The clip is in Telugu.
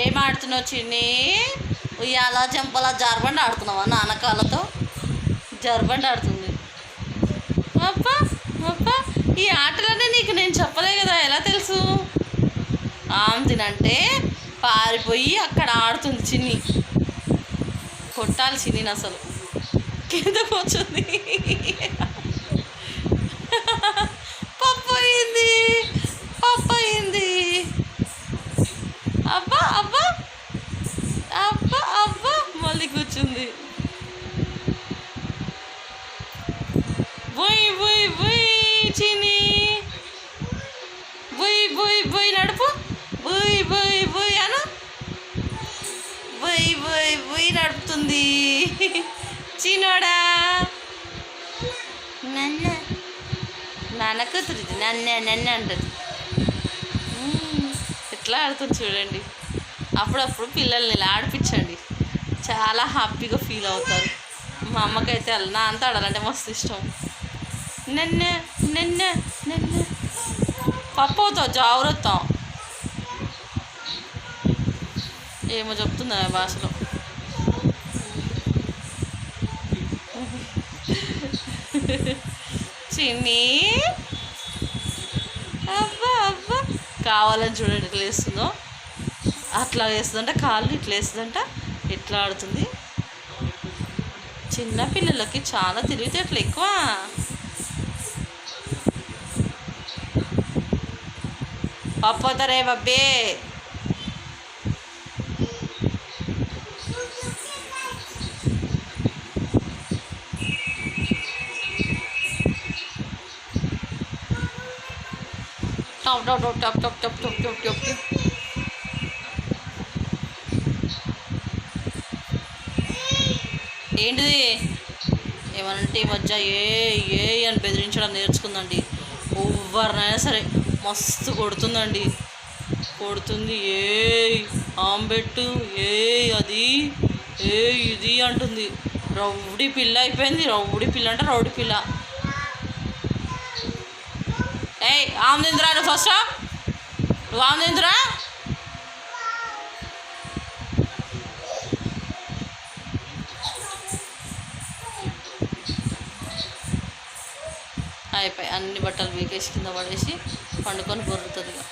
ఏం ఆడుతున్నావు చిన్ని? ఉయ్యాల చెంపల జారబండి ఆడుతున్నావా నాన్నకాలతో జారబండి ఆడుతుంది. అబ్బా అబ్బా ఈ ఆటలనే నీకు నేను చెప్పలే కదా ఎలా తెలుసు? ఆమెతినంటే పారిపోయి అక్కడ ఆడుతుంది చిన్ని. కొట్టాలి చిన్ని అసలు. కింద కూర్చుంది పప్పు అయింది పప్పు అయింది అబ్బా అబ్బా అబ్బా అబ్బా కూర్చుంది బుయ్ బుయ్ బుయ్ చిని బుయ్ బుయ్ బుయ్ నడుపు బుయ్ బుయ్ బుయ్ అను బుయ్ బుయ్ బుయ్ నడుపుతుంది చిన్నోడా నన్న నాన్న కూతురుది నన్న నన్న అంటది ఎట్లా ఆడుతుంది చూడండి అప్పుడప్పుడు పిల్లల్ని ఇలా ఆడిపించండి చాలా హ్యాపీగా ఫీల్ అవుతారు. మా అమ్మకైతే అలా నా అంతా ఆడాలంటే మస్తు ఇష్టం. నిన్న నిన్న నిన్న. పప్పు అవుతావు జాగ్రత్తం ఏమో చెప్తుంది భాషలో. చిన్ని. అబ్బా అబ్బా. కావాలని చూడండి ఇట్లా వేస్తుందో. అట్లా వేస్తుందంట కాళ్ళు ఇట్లా వేస్తుందంట. ఎట్లా ఆడుతుంది చిన్న పిల్లలకి చాలా తెలివితేటలు ఎక్కువ పప్పోతారే బబ్బే టప్ టప్ టప్ టప్ టప్ టప్ టప్ టప్ టప్ ఏంటిది? ఏమనంటే ఈ మధ్య ఏ ఏ అని బెదిరించడం నేర్చుకుందండి. ఎవరినైనా సరే మస్తు కొడుతుందండి. కొడుతుంది ఏ ఆంబెట్టు ఏ అది ఏ ఇది అంటుంది. రౌడీ పిల్ల అయిపోయింది. రౌడీ పిల్ల అంటే రౌడీ పిల్ల. ఏయ్ ఆమెదిందిరా నువ్వు ఫస్ట్ నువ్వు ఆమెదిందిరా అయిపోయి అన్ని బట్టలు మీకేసి కింద పడేసి పండుకొని బొర్రుతుంది ఇక.